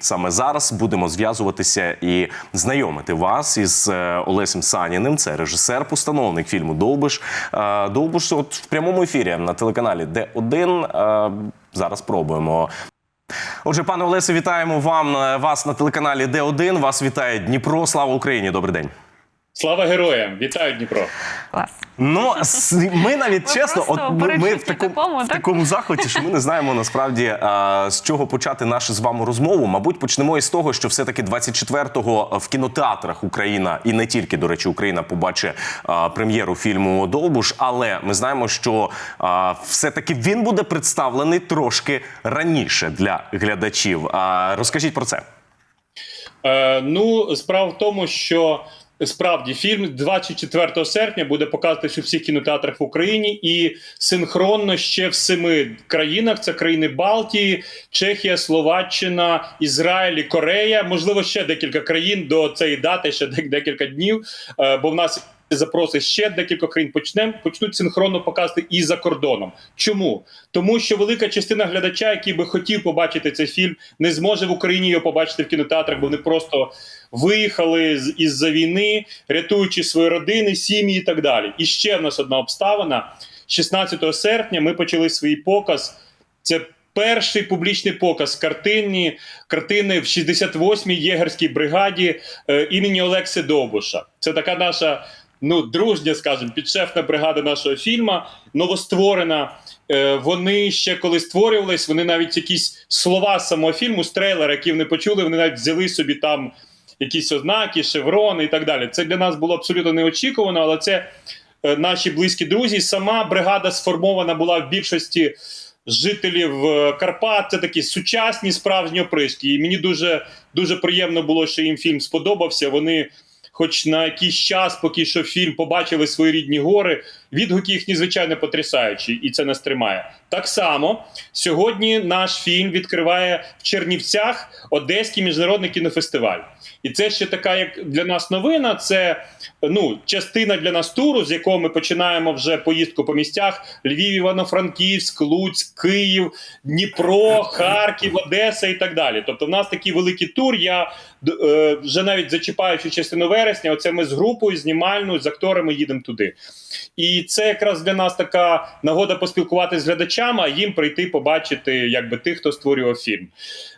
Саме зараз будемо зв'язуватися і знайомити вас із е, Олесем Саніним. Це режисер, постановник фільму Довбиш. Е, Довбиш от в прямому ефірі на телеканалі Д1. Е, Зараз пробуємо. Отже, пане Олесе, вітаємо вам вас на телеканалі Д1. Вас вітає Дніпро. Слава Україні! Добрий день. Слава героям! Вітаю Дніпро! Клас. Ну ми навіть Ви чесно, от ми, ми в такому, такому, в такому захваті, що ми не знаємо насправді а, з чого почати нашу з вами розмову. Мабуть, почнемо із того, що все-таки 24-го в кінотеатрах Україна і не тільки до речі, Україна побачить а, прем'єру фільму Довбуш. Але ми знаємо, що а, все-таки він буде представлений трошки раніше для глядачів. А, розкажіть про це. Е, ну, справа в тому, що справді фільм 24 серпня буде показуватись у всіх кінотеатрах в Україні і синхронно ще в семи країнах: це країни Балтії, Чехія, Словаччина, Ізраїль, Корея. Можливо, ще декілька країн до цієї дати, ще декілька днів. Е, бо в нас запроси ще декілька країн почнемо, почнуть синхронно показувати і за кордоном. Чому? Тому що велика частина глядача, який би хотів побачити цей фільм, не зможе в Україні його побачити в кінотеатрах, бо вони просто виїхали з із-за війни, рятуючи свої родини, сім'ї і так далі. І ще в нас одна обставина: 16 серпня ми почали свій показ. Це перший публічний показ картини, картини в 68-й єгерській бригаді е, імені Олекси Довбуша. Це така наша. Ну, дружня, скажімо, підшефна бригада нашого фільму, новостворена. Е, вони ще коли створювались, вони навіть якісь слова самого фільму, з трейлера, які вони почули, вони навіть взяли собі там якісь ознаки, шеврони і так далі. Це для нас було абсолютно неочікувано, але це е, наші близькі друзі. Сама бригада сформована була в більшості жителів е, Карпат. Це такі сучасні справжні опришки. І мені дуже, дуже приємно було, що їм фільм сподобався. Вони. Хоч на якийсь час, поки що фільм побачили свої рідні гори, відгуки їхні звичайно потрясаючі, і це нас тримає. Так само сьогодні наш фільм відкриває в Чернівцях Одеський міжнародний кінофестиваль. І це ще така, як для нас новина. Це ну частина для нас туру, з якого ми починаємо вже поїздку по місцях: Львів, Івано-Франківськ, Луцьк, Київ, Дніпро, Харків, Одеса і так далі. Тобто, в нас такий великий тур. Я е, вже навіть зачіпаючи частину вересня, оце ми з групою знімальною з акторами їдемо туди. І це якраз для нас така нагода поспілкуватися з глядачами, а їм прийти побачити якби тих, хто створював фільм.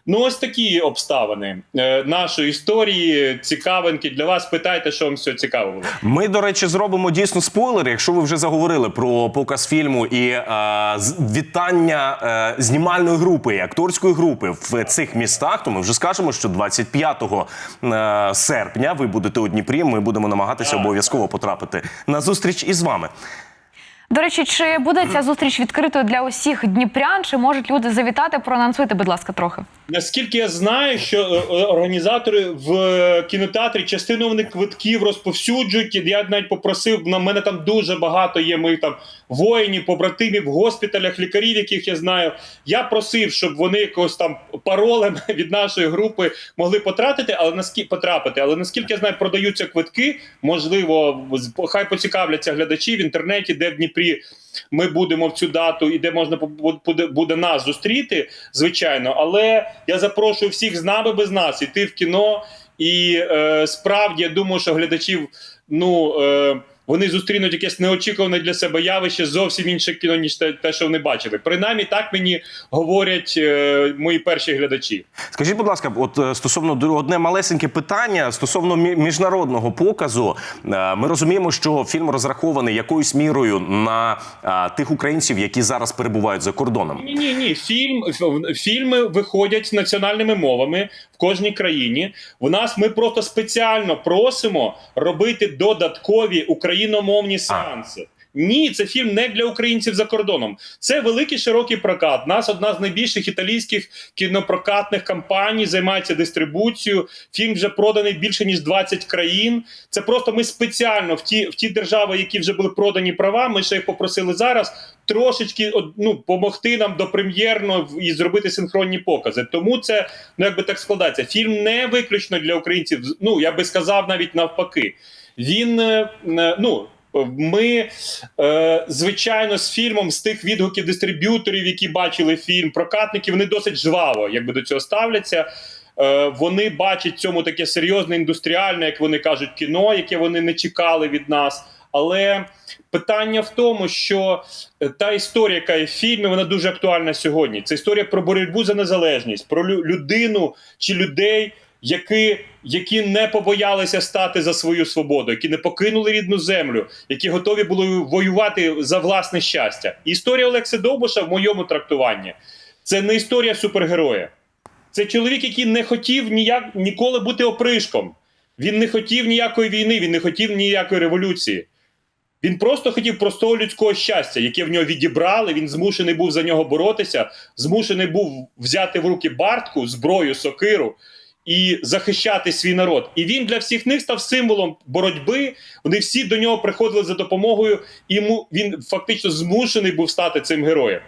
Ну, ось такі обставини е, нашої історії, цікавинки для вас. Питайте, що вам все цікаво було. Ми, до речі, зробимо дійсно спойлер. Якщо ви вже заговорили про показ фільму і е, вітання е, знімальної групи і акторської групи в цих містах, то ми вже скажемо, що 25 е, серпня ви будете у Дніпрі. Ми будемо намагатися обов'язково потрапити на зустріч із вами. До речі, чи буде ця зустріч відкритою для усіх дніпрян? Чи можуть люди завітати? Проанонсуйте, будь ласка, трохи. Наскільки я знаю, що е, е, організатори в е, кінотеатрі частину вони квитків розповсюджують. Я навіть попросив на мене там дуже багато є моїх там воїнів, побратимів госпіталях, лікарів, яких я знаю. Я просив, щоб вони якось там паролем від нашої групи могли потратити, але наскільки потрапити. Але наскільки я знаю, продаються квитки. Можливо, хай поцікавляться глядачі в інтернеті, де в Дніпрі ми будемо в цю дату і де можна буде, буде нас зустріти, звичайно. Але я запрошую всіх з нами без нас іти в кіно. І е, справді я думаю, що глядачів, ну. Е, вони зустрінуть якесь неочікуване для себе явище зовсім інше кіно, ніж те, те, що вони бачили. Принаймні, так мені говорять е, мої перші глядачі. Скажіть, будь ласка, от е, стосовно одне малесеньке питання стосовно мі- міжнародного показу. Е, Ми розуміємо, що фільм розрахований якоюсь мірою на е, тих українців, які зараз перебувають за кордоном. Ні, ні, ні. Фільм фільми виходять національними мовами кожній країні. В нас ми просто спеціально просимо робити додаткові україномовні сеанси. Ні, це фільм не для українців за кордоном. Це великий широкий прокат. Нас одна з найбільших італійських кінопрокатних компаній займається дистрибуцією. Фільм вже проданий більше ніж 20 країн. Це просто ми спеціально в ті в ті держави, які вже були продані права. Ми ще їх попросили зараз трошечки ну, помогти нам до прем'єрно і зробити синхронні покази. Тому це ну якби так складається. Фільм не виключно для українців. Ну я би сказав навіть навпаки. Він е, е, ну. Ми, е, звичайно, з фільмом з тих відгуків дистриб'юторів, які бачили фільм, прокатники, вони досить жваво якби до цього ставляться. Е, вони бачать цьому таке серйозне індустріальне, як вони кажуть, кіно, яке вони не чекали від нас. Але питання в тому, що е, та історія, яка є в фільмі, вона дуже актуальна сьогодні. Це історія про боротьбу за незалежність, про лю- людину чи людей, які, які не побоялися стати за свою свободу, які не покинули рідну землю, які готові були воювати за власне щастя. Історія Олекси Довбуша в моєму трактуванні це не історія супергероя. Це чоловік, який не хотів ніяк ніколи бути опришком. Він не хотів ніякої війни, він не хотів ніякої революції. Він просто хотів простого людського щастя, яке в нього відібрали. Він змушений був за нього боротися, змушений був взяти в руки бартку, зброю, сокиру і захищати свій народ. І він для всіх них став символом боротьби. Вони всі до нього приходили за допомогою, і йому він фактично змушений був стати цим героєм.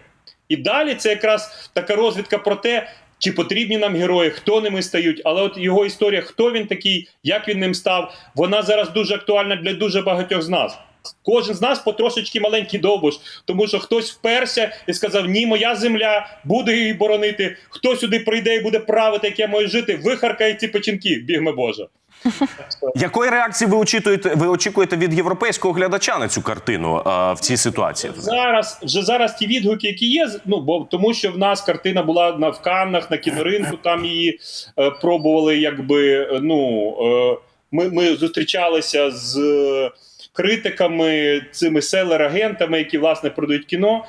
І далі це якраз така розвідка про те, чи потрібні нам герої, хто ними стають. Але от його історія, хто він такий, як він ним став, вона зараз дуже актуальна для дуже багатьох з нас. Кожен з нас потрошечки маленький довбуш, тому що хтось вперся і сказав: Ні, моя земля буде її боронити. Хто сюди прийде і буде правити, як я маю жити, вихаркає ці печінки, бігме Боже. Якої реакції ви очікуєте, ви очікуєте від європейського глядача на цю картину а, в цій ситуації? Зараз вже зараз ті відгуки, які є, ну бо тому, що в нас картина була на в Каннах, на кіноринку, там її е, пробували, якби е, ну е, ми, ми зустрічалися з е, критиками, цими селер-агентами, які власне продають кіно.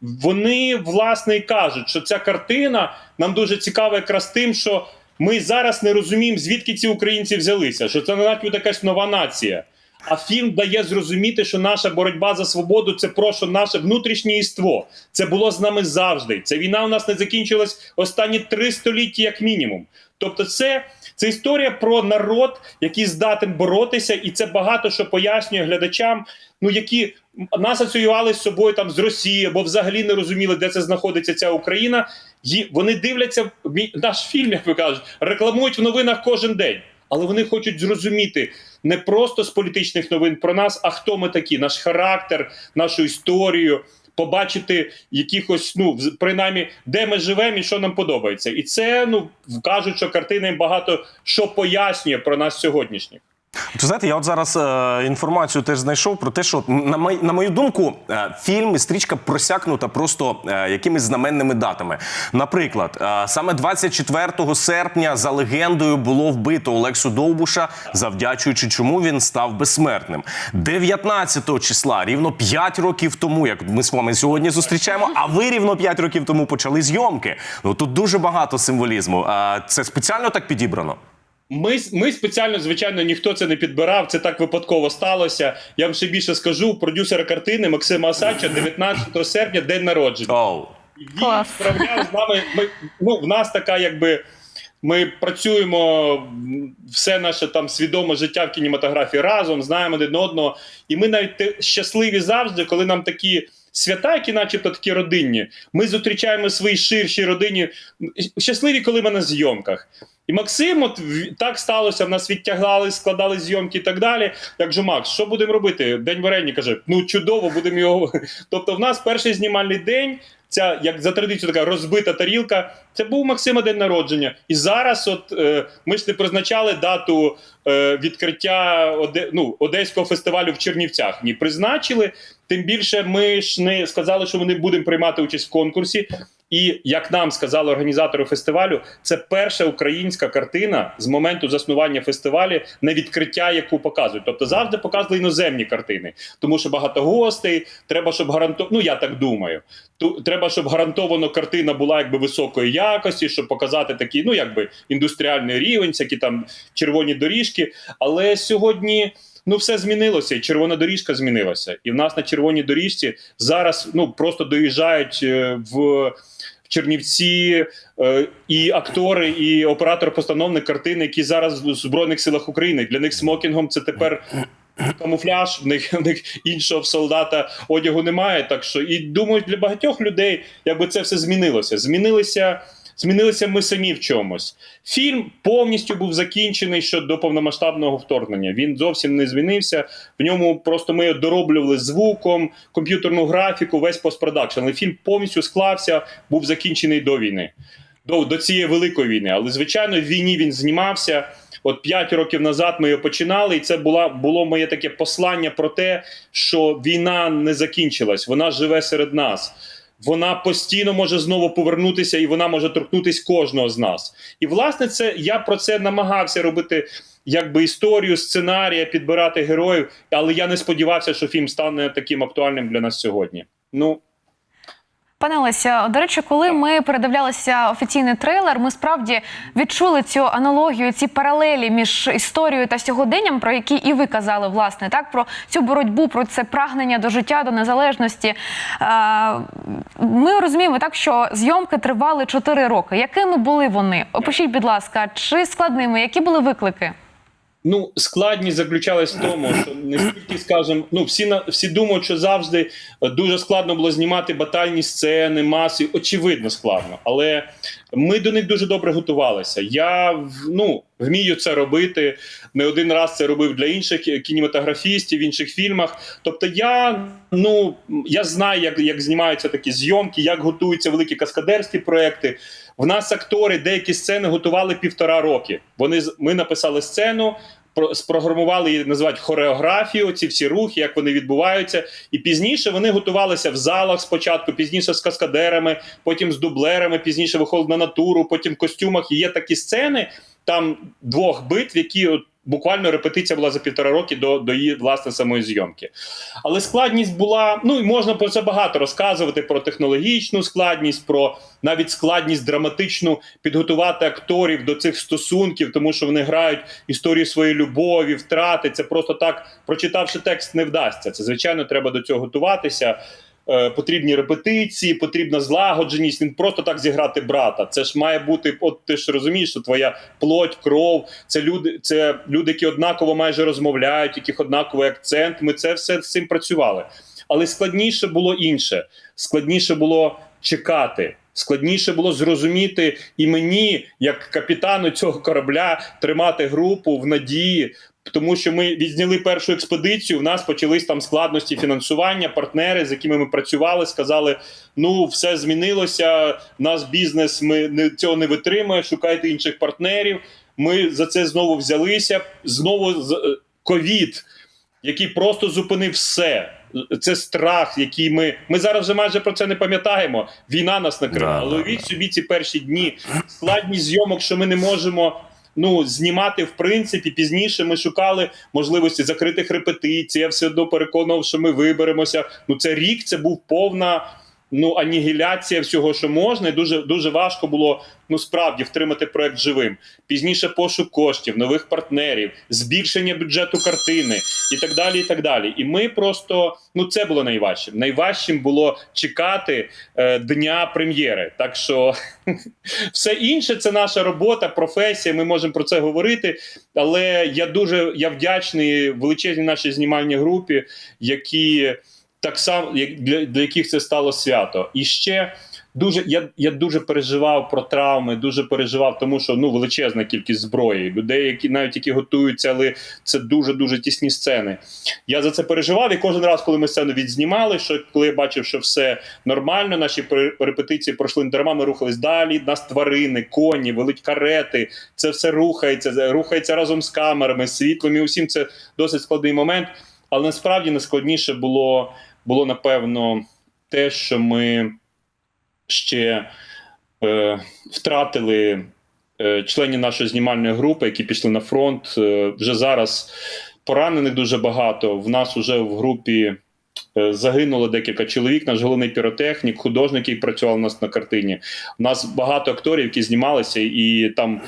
Вони власне і кажуть, що ця картина нам дуже цікава якраз тим, що ми зараз не розуміємо, звідки ці українці взялися, що це начебто якась нова нація. А фільм дає зрозуміти, що наша боротьба за свободу це просто наше внутрішнє іство. Це було з нами завжди. Ця війна у нас не закінчилась останні три століття, як мінімум. Тобто, це, це історія про народ, який здатен боротися, і це багато що пояснює глядачам, ну які нас асоціювали з собою там з Росії, або взагалі не розуміли, де це знаходиться ця Україна. Ї- Вони дивляться наш фільм, як ви кажуть, рекламують в новинах кожен день. Але вони хочуть зрозуміти не просто з політичних новин про нас, а хто ми такі, наш характер, нашу історію, побачити якихось, ну принаймні, де ми живемо і що нам подобається. І це ну кажуть, що картина багато що пояснює про нас сьогоднішніх. Ви знаєте, я от зараз е, інформацію теж знайшов про те, що на, мой, на мою думку, е, фільм і стрічка просякнута просто е, якимись знаменними датами. Наприклад, е, саме 24 серпня за легендою було вбито Олексу Довбуша, завдячуючи чому він став безсмертним. 19 числа, рівно 5 років тому, як ми з вами сьогодні зустрічаємо, а ви рівно 5 років тому почали зйомки. Ну тут дуже багато символізму. Е, це спеціально так підібрано. Ми, ми спеціально, звичайно, ніхто це не підбирав. Це так випадково сталося. Я вам ще більше скажу. Продюсера картини Максима Асача 19 серпня, день народження. Оу. Він справляв з нами. Ми, ну, в нас така, якби. Ми працюємо все наше там свідоме життя в кінематографії разом, знаємо один одного. І ми навіть щасливі завжди, коли нам такі свята, які, начебто, такі родинні. Ми зустрічаємо свої ширші родині. Щасливі, коли ми на зйомках. І Максим, от так сталося, в нас відтягали, складали зйомки і так далі. Я кажу, Макс, що будемо робити? День варення каже: ну чудово, будемо його. Тобто, в нас перший знімальний день. Ця як за традицією така розбита тарілка. Це був Максима день народження. І зараз, от е, ми ж не призначали дату е, відкриття Оде, ну, Одеського фестивалю в Чернівцях. Ні, призначили. Тим більше, ми ж не сказали, що ми не будемо приймати участь в конкурсі. І як нам сказали організатори фестивалю, це перша українська картина з моменту заснування фестивалю на відкриття, яку показують. Тобто завжди показували іноземні картини, тому що багато гостей. Треба, щоб гарантувати, ну я так думаю. Треба, щоб гарантовано картина була якби високої якості, щоб показати такий, ну якби індустріальний рівень, всякі там червоні доріжки. Але сьогодні. Ну, все змінилося, і червона доріжка змінилася. І в нас на червоній доріжці зараз ну просто доїжджають е, в в Чернівці е, і актори, і оператор-постановник картини, які зараз в Збройних силах України. Для них смокінгом це тепер камуфляж. В них, в них іншого солдата одягу немає. Так що і думаю, для багатьох людей якби це все змінилося. Змінилися. Змінилися ми самі в чомусь. Фільм повністю був закінчений ще до повномасштабного вторгнення. Він зовсім не змінився. В ньому просто ми дороблювали звуком, комп'ютерну графіку, весь постпродакшн. Але фільм повністю склався, був закінчений до війни. до, до цієї великої війни. Але звичайно, в війні він знімався. От 5 років назад ми його починали, і це була було моє таке послання про те, що війна не закінчилась, вона живе серед нас. Вона постійно може знову повернутися, і вона може торкнутися кожного з нас. І власне, це я про це намагався робити. Якби історію, сценарія, підбирати героїв, але я не сподівався, що фільм стане таким актуальним для нас сьогодні. Ну Пане Олеся, до речі, коли ми передивлялися офіційний трейлер, ми справді відчули цю аналогію, ці паралелі між історією та сьогоденням, про які і ви казали, власне, так про цю боротьбу, про це прагнення до життя, до незалежності. Е, Ми розуміємо так, що зйомки тривали 4 роки. Якими були вони? Опишіть, будь ласка, чи складними? Які були виклики? Ну, складність заключалась в тому, що не стільки, скажімо, ну всі на всі думають, що завжди е, дуже складно було знімати батальні сцени, маси. Очевидно, складно. Але ми до них дуже добре готувалися. Я ну, вмію це робити. Не один раз це робив для інших кінематографістів, в інших фільмах. Тобто, я ну я знаю, як, як знімаються такі зйомки, як готуються великі каскадерські проекти. В нас актори деякі сцени готували півтора роки. Вони ми написали сцену. Спрограмували її називають хореографію, ці всі рухи, як вони відбуваються, і пізніше вони готувалися в залах спочатку, пізніше з каскадерами, потім з дублерами, пізніше виходили на натуру, потім в костюмах. І є такі сцени там двох битв, які от буквально репетиція була за півтора роки до, до її власне самої зйомки. Але складність була. Ну і можна про це багато розказувати: про технологічну складність, про навіть складність драматичну підготувати акторів до цих стосунків, тому що вони грають історію своєї любові, втрати. Це просто так, прочитавши текст, не вдасться. Це звичайно треба до цього готуватися. Е, Потрібні репетиції, потрібна злагодженість. Він просто так зіграти брата. Це ж має бути. От ти ж розумієш, що твоя плоть, кров. Це люди, це люди, які однаково майже розмовляють, яких однаковий акцент. Ми це все з цим працювали. Але складніше було інше. Складніше було чекати. Складніше було зрозуміти і мені, як капітану цього корабля, тримати групу в надії. Тому що ми відзняли першу експедицію. В нас почались там складності фінансування. Партнери, з якими ми працювали, сказали: ну все змінилося. Наш бізнес ми цього не витримує. Шукайте інших партнерів. Ми за це знову взялися. Знову з- е, ковід, який просто зупинив все. Це страх, який ми. Ми зараз вже майже про це не пам'ятаємо. Війна нас накрила. Да, Але да, уявіть собі ці перші дні. Складність зйомок, що ми не можемо. Ну, знімати в принципі пізніше ми шукали можливості закритих репетицій. Я все одно переконував, що ми виберемося. Ну, це рік, це був повна ну анігіляція всього, що можна, і дуже дуже важко було ну справді втримати проект живим. Пізніше пошук коштів, нових партнерів, збільшення бюджету картини і так далі. І так далі. І ми просто ну це було найважчим. Найважчим було чекати е, дня прем'єри. Так що все інше це наша робота, професія. Ми можемо про це говорити. Але я дуже я вдячний величезній нашій знімальній групі, які так само як для, для яких це стало свято. І ще дуже я, я дуже переживав про травми, дуже переживав, тому що ну величезна кількість зброї, людей, які навіть які готуються, але це дуже дуже тісні сцени. Я за це переживав. І кожен раз, коли ми сцену відзнімали, що коли я бачив, що все нормально, наші репетиції пройшли не дарма, ми рухались далі. Нас тварини, коні, великі карети. Це все рухається, рухається разом з камерами, світлом і усім. Це досить складний момент. Але насправді найскладніше було, було напевно те, що ми ще е, втратили е, членів нашої знімальної групи, які пішли на фронт. Е, вже зараз поранених дуже багато. В нас вже в групі е, загинуло декілька чоловік. Наш головний піротехнік, художник, який працював у нас на картині. У нас багато акторів, які знімалися, і там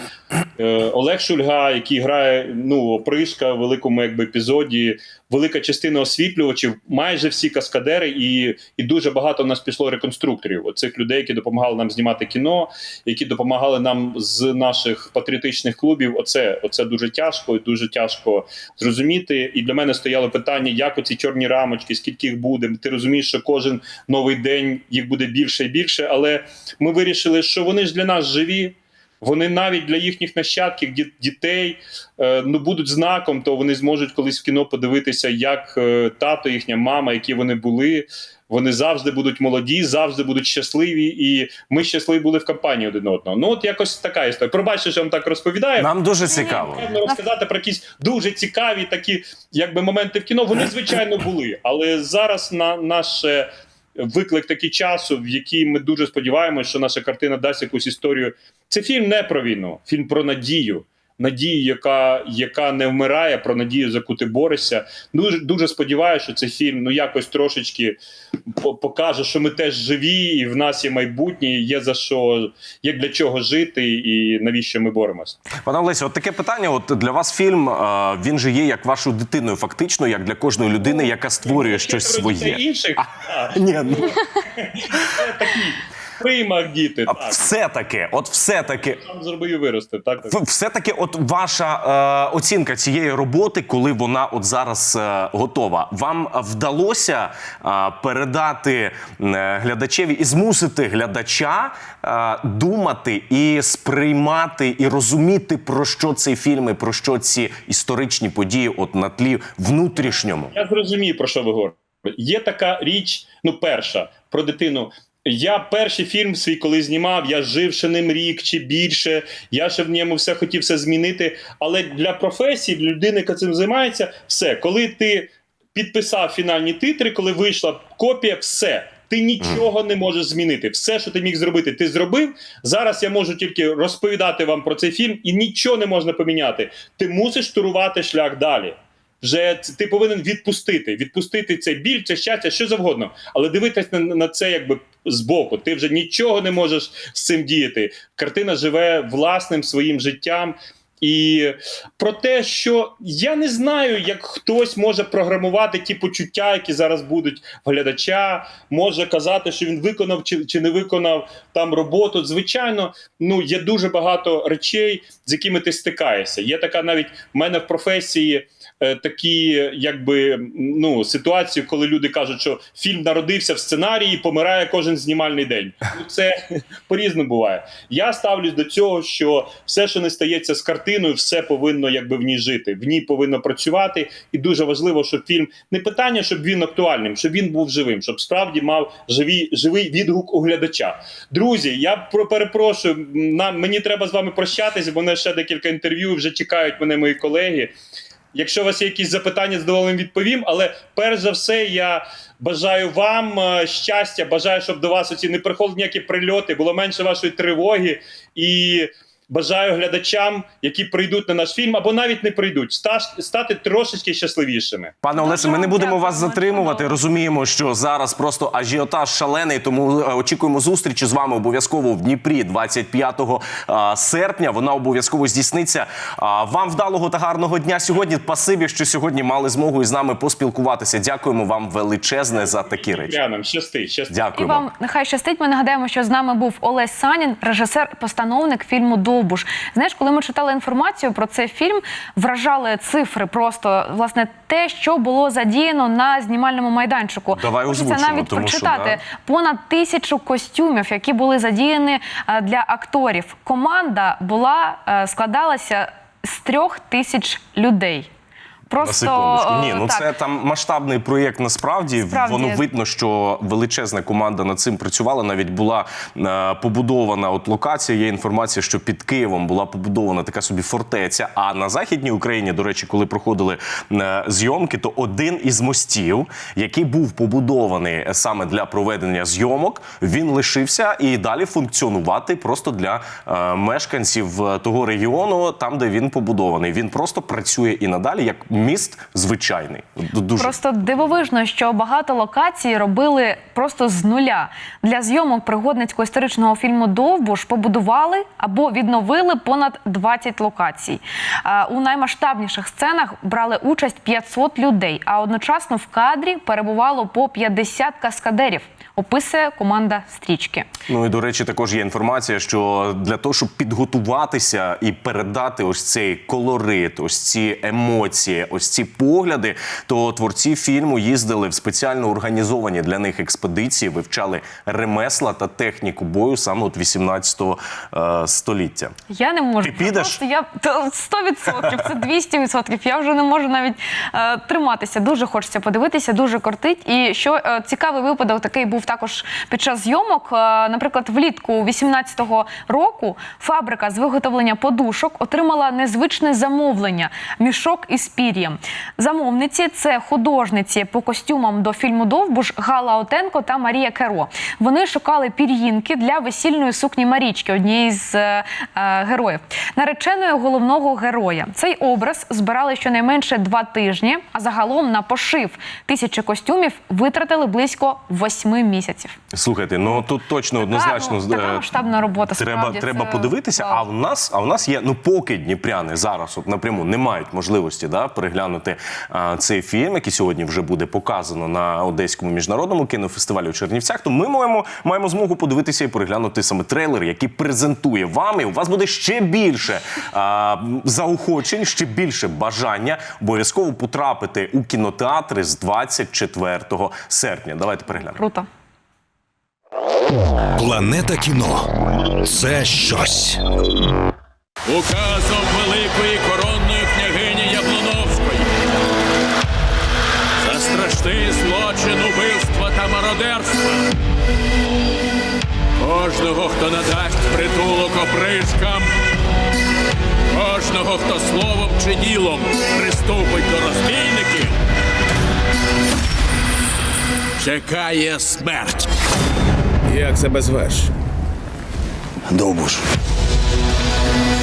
Олег Шульга, який грає ну опришка в великому якби епізоді. Велика частина освітлювачів, майже всі каскадери, і, і дуже багато в нас пішло реконструкторів. Оцих людей, які допомагали нам знімати кіно, які допомагали нам з наших патріотичних клубів. Оце, оце дуже тяжко і дуже тяжко зрозуміти. І для мене стояло питання, як оці чорні рамочки, скільки їх буде. Ти розумієш, що кожен новий день їх буде більше і більше. Але ми вирішили, що вони ж для нас живі. Вони навіть для їхніх нащадків, ді- дітей, е, ну будуть знаком, то вони зможуть колись в кіно подивитися, як е, тато, їхня мама, які вони були. Вони завжди будуть молоді, завжди будуть щасливі, і ми щасливі були в компанії один одного. Ну от якось така історія. Пробачте, що я вам так розповідаю. Нам дуже цікаво. Певно розказати про якісь дуже цікаві такі, якби моменти в кіно. Вони звичайно були, але зараз на наше виклик такий часу, в який ми дуже сподіваємося, що наша картина дасть якусь історію. Це фільм не про війну, фільм про надію. Надію, яка, яка не вмирає, про надію, за яку ти борешся. Дуже дуже сподіваюся, що цей фільм ну якось трошечки покаже, що ми теж живі, і в нас є майбутнє, є за що, є для чого жити, і навіщо ми боремося. Пане Олесю, от таке питання. От для вас фільм він же є як вашою дитиною, фактично, як для кожної людини, яка створює щось своє. інших а, Ні, ну такі приймах діти. Так, все таки, от все таки. сам зробив і виростив. Так, так. Все таки, от ваша е, оцінка цієї роботи, коли вона от зараз е, готова, вам вдалося е, передати е, глядачеві і змусити глядача е, думати і сприймати і розуміти про що цей фільм і про що ці історичні події, от на тлі внутрішньому. Я зрозумію, про що ви говорите. Є така річ, ну, перша, про дитину. Я перший фільм свій, коли знімав, я жив ще ним рік чи більше. Я ще в ньому все хотів все змінити. Але для професії, для людини, яка цим займається, все, коли ти підписав фінальні титри, коли вийшла копія, все. Ти нічого не можеш змінити. Все, що ти міг зробити, ти зробив. Зараз я можу тільки розповідати вам про цей фільм, і нічого не можна поміняти. Ти мусиш турувати шлях далі. Вже ти повинен відпустити, відпустити цей біль, це щастя, що завгодно, але дивитись на, на це якби збоку. Ти вже нічого не можеш з цим діяти. Картина живе власним своїм життям. І про те, що я не знаю, як хтось може програмувати ті почуття, які зараз будуть глядача, може казати, що він виконав чи, чи не виконав там роботу. Звичайно, ну є дуже багато речей, з якими ти стикаєшся. Є така навіть в мене в професії такі, якби ну ситуації, коли люди кажуть, що фільм народився в сценарії, помирає кожен знімальний день. Ну це по-різному буває. Я ставлюсь до цього, що все, що не стається з картиною, все повинно якби в ній жити, в ній повинно працювати. І дуже важливо, щоб фільм не питання, щоб він актуальним, щоб він був живим, щоб справді мав живі, живий відгук у глядача. Друзі, я про перепрошую. Нам мені треба з вами прощатися, бо мене ще декілька інтерв'ю. Вже чекають мене мої колеги. Якщо у вас є якісь запитання, з задоволенням відповім. Але перш за все, я бажаю вам е, щастя, бажаю, щоб до вас оці не приходили ніякі прильоти, було менше вашої тривоги і. Бажаю глядачам, які прийдуть на наш фільм, або навіть не прийдуть, ста- стати трошечки щасливішими. Пане Олесе, ми не будемо вас затримувати. Розуміємо, що зараз просто ажіотаж шалений, тому е, очікуємо зустрічі з вами обов'язково в Дніпрі 25 е, серпня. Вона обов'язково здійсниться. Вам вдалого та гарного дня сьогодні. Пасибі, що сьогодні мали змогу із нами поспілкуватися. Дякуємо вам величезне за такі речі. Прянам, щасти, щасти. І вам нехай щастить. Ми нагадаємо, що з нами був Олесь Санін, режисер, постановник фільму Довбуш. Знаєш, коли ми читали інформацію про цей фільм, вражали цифри. Просто власне те, що було задіяно на знімальному майданчику. Давай озвучимо, навіть тому що, да. понад тисячу костюмів, які були задіяні е, для акторів. Команда була е, складалася з трьох тисяч людей. На Просто секундочку. Ні, е, ну так. це там масштабний проєкт. Насправді Справді. воно видно, що величезна команда над цим працювала. Навіть була е, побудована от локація. Є інформація, що під Києвом була побудована така собі фортеця. А на західній Україні, до речі, коли проходили е, зйомки, то один із мостів, який був побудований саме для проведення зйомок, він лишився і далі функціонувати просто для е, мешканців е, того регіону, там де він побудований. Він просто працює і надалі як міст звичайний. Дуже Просто дивовижно, що багато локацій робили просто з нуля. Для зйомок пригодницького історичного фільму Довбуш побудували або відновили понад 20 локацій. У наймасштабніших сценах брали участь 500 людей, а одночасно в кадрі перебувало по 50 каскадерів. Описує команда стрічки. Ну і до речі, також є інформація, що для того, щоб підготуватися і передати ось цей колорит, ось ці емоції, ось ці погляди, то творці фільму їздили в спеціально організовані для них експедиції, вивчали ремесла та техніку бою саме от 18 е, століття. Я не можу. Ти підеш? Просто Я та 100%, це 200%. Я вже не можу навіть е, триматися. Дуже хочеться подивитися, дуже кортить. І що е, цікавий випадок такий був також під час зйомок. Е, наприклад, влітку 18-го року фабрика з виготовлення подушок отримала незвичне замовлення мішок із пір'ям. Замовниці це художниці по костюмам до фільму Довбуш Гала Отенко та Марія Керо. Вони шукали пір'їнки для весільної сукні Марічки, однієї з е, е, героїв, нареченої головного героя. Цей образ збирали щонайменше два тижні, а загалом на пошив тисячі костюмів витратили близько восьми місяців. Слухайте, ну тут точно однозначно ну, така е, масштабна робота, Треба, справді, треба це подивитися. А в нас, а в нас є ну поки дніпряни зараз от напряму не мають можливості да, переглянути а, цей фільм, який сьогодні вже буде показано на Одеському міжнародному кінофестивалі у Чернівцях. То ми маємо, маємо змогу подивитися і переглянути саме трейлер, який презентує вам. І у вас буде ще більше а, заохочень, ще більше бажання обов'язково потрапити у кінотеатри з 24 серпня. Давайте переглянемо. Круто. Планета кіно це щось. Указом великої коронної княгині Яблоновської за страшний злочин убивства та мародерства. Кожного, хто надасть притулок опришкам, кожного, хто словом чи ділом приступить до розбійників, чекає смерть. Як себе звеш? Довбуш.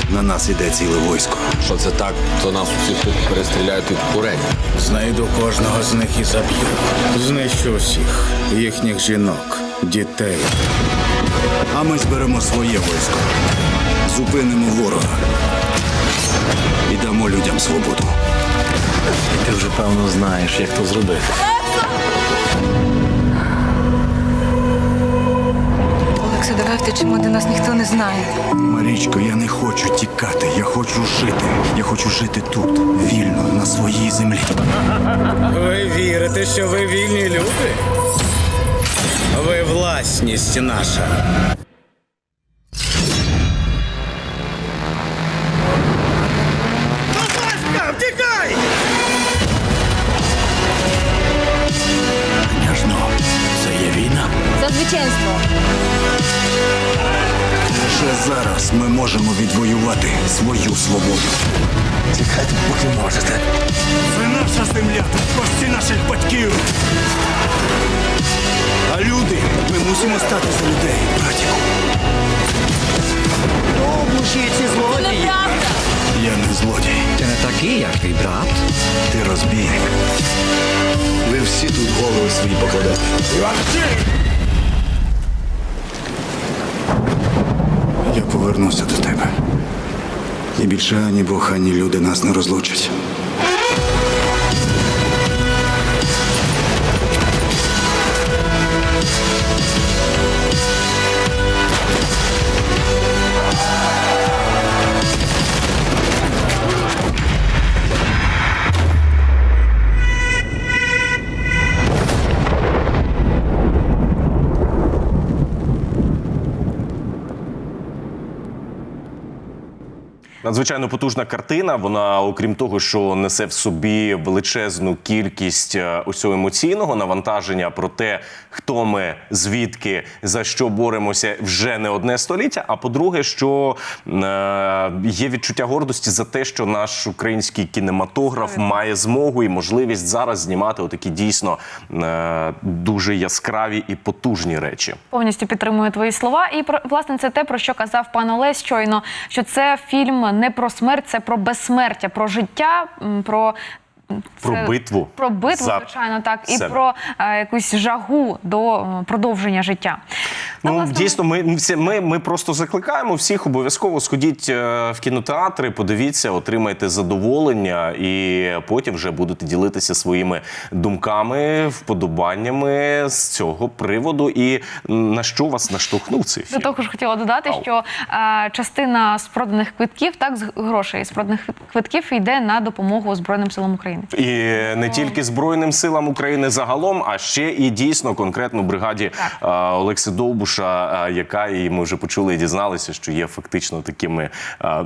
На нас іде ціле військо. Що це так, то нас усіх тут перестріляють від курень. Знайду кожного з них і заб'ю. Знищу всіх їхніх жінок, дітей. А ми зберемо своє військо. Зупинимо ворога. І дамо людям свободу. Ти вже певно знаєш, як то зробити. Олекса, давай втечемо, де нас ніхто не знає. Марічко, я не хочу тікати. Я хочу жити. Я хочу жити тут, вільно, на своїй землі. Ви вірите, що ви вільні люди? Ви власність наша. Можемо відвоювати свою свободу. Тікайте, поки можете. Це наша земля, тут кості наших батьків. А люди, ми мусимо стати за людей, братіку. Неправда! Я не злодій. Ти не такий, як твій брат. Ти розбійник. Ви всі тут голови свої покладете. Я повернуся до тебе. І більше ані Бог, ані люди нас не розлучать. Надзвичайно потужна картина. Вона, окрім того, що несе в собі величезну кількість е, усього емоційного навантаження про те, хто ми, звідки, за що боремося вже не одне століття. А по-друге, що е, є відчуття гордості за те, що наш український кінематограф має змогу і можливість зараз знімати отакі дійсно е, дуже яскраві і потужні речі. Повністю підтримую твої слова. І про власне це те, про що казав пан Олесь щойно, що це фільм не про смерть, це про безсмертя, про життя, про. про Про битву Про битву, за звичайно, так, і себе. про е, якусь жагу до продовження життя. Ну, власне, дійсно, ми, всі- ми, ми просто закликаємо всіх обов'язково сходіть е, в кінотеатри, подивіться, отримайте задоволення, і потім вже будете ділитися своїми думками, вподобаннями з цього приводу. І на що вас наштовхнув цей До того ж хотіла додати, Ау. що е, частина з проданих квитків, так з грошей з проданих квитків йде на допомогу Збройним силам України. І не тільки Збройним силам України загалом, а ще і дійсно конкретно бригаді е, Олекси Е, яка і ми вже почули і дізналися, що є фактично такими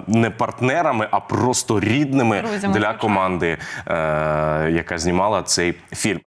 не партнерами, а просто рідними Друзі, для команди, е, яка знімала цей фільм.